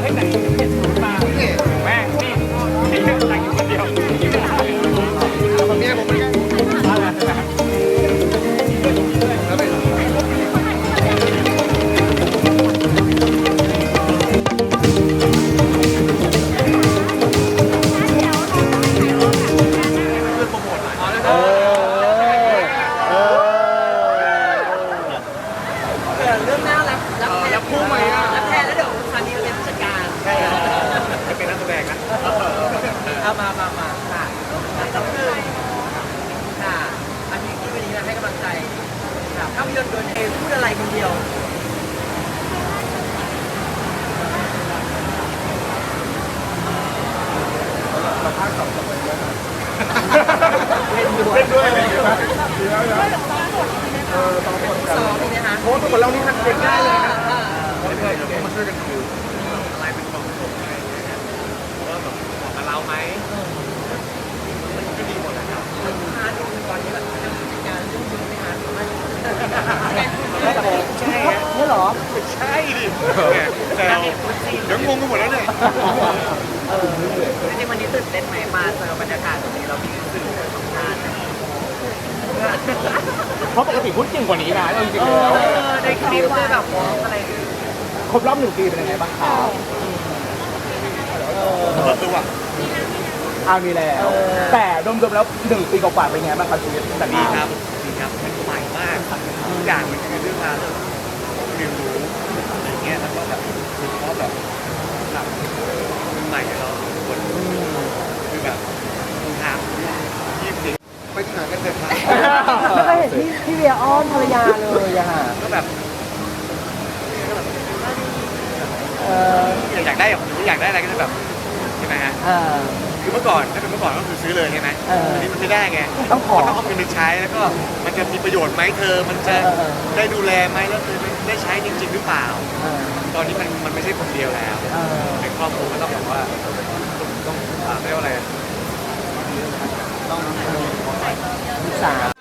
เฮ้ยไหนเห็นศูนย์มาแม่งนี่ไอ้เรื่องแต่งอยู่คนเดียวผมเนี่ยผมไม่ได้ พูดอะไรคนเดียวเล่นด้วยเล่นด้วยเลยนะสองนี่นะคะโค้ชทุกคนเรานี่ทันเก่งได้เลยนะอ่าเล่นด้วยเดี๋ยมาช่วยกันคือะไรเป็นของผมอะไรอย่างเงี้ยว่าแบบเหมาะกับเราไหมมันก็ดีหมดนะครับ พาดูตอนนี้แบบทำกิจการยุ่งยุ่งไหมคะ ใช่ฮะนี่เหรอใช่ดิแต่เราเดี๋ยวงงกันหมดแล้วเนี่ยเออจริงๆวันนี้ตื่นเต้นไหมมาเจอบรรยากาศตรงนี้เรามีสื่อสัมภาษณ์เพราะปกติพูดจริงกว่านี้นะจริงเอๆแล้วอในคลิปเลยแบบวอล์กอะไรครบรอบหนึ่งปีเป็นยังไงบ้างครับเปิดตัวเอามีแล้ว แต่รวมๆแล้วหนึ่งปีกว่าๆเป็นยังไงบ้างครับชีวิตแต่ดีดีคครัรับบดีครับเป็นใหม่มากทุกอย่างมันคือเรื่องราวเรียนรู้อะไรเงี้ยแล้วก็แบบคือเพราะแบบแบบใหม่เราทุกคนคือแบบคุณทางยี่สิบ ไปที่ไหนกันเถอะครับไม่เคยเห็นพี่พี่เวียอ้อนภรรยาเลยอะค่ะก็แบบเอออยากได้แบบอยากได้อะไรก็จะแบบใช่ไหมฮะเออคือเมื่อก่อนถ้าเป็นเมื่อก่อนก็คือซื้อเลยใช่ไหมเอออันนี้มันไม่ได้ไงต้องขอมันต้องเอาเงินไปใช้แล้วก็มันจะมีประโยชน์ไหมเธอ มันจะเออเออได้ดูแลไหมแล้วเธอได้ใช้จริง ๆ หรือเปล่าเออตอนนี้มันมันไม่ใช่คนเดียวแล้วเออในครอบครัวมันต้องแบบว่าต้องอ่าเรียกว่าอะไรต้อง ลูกสาว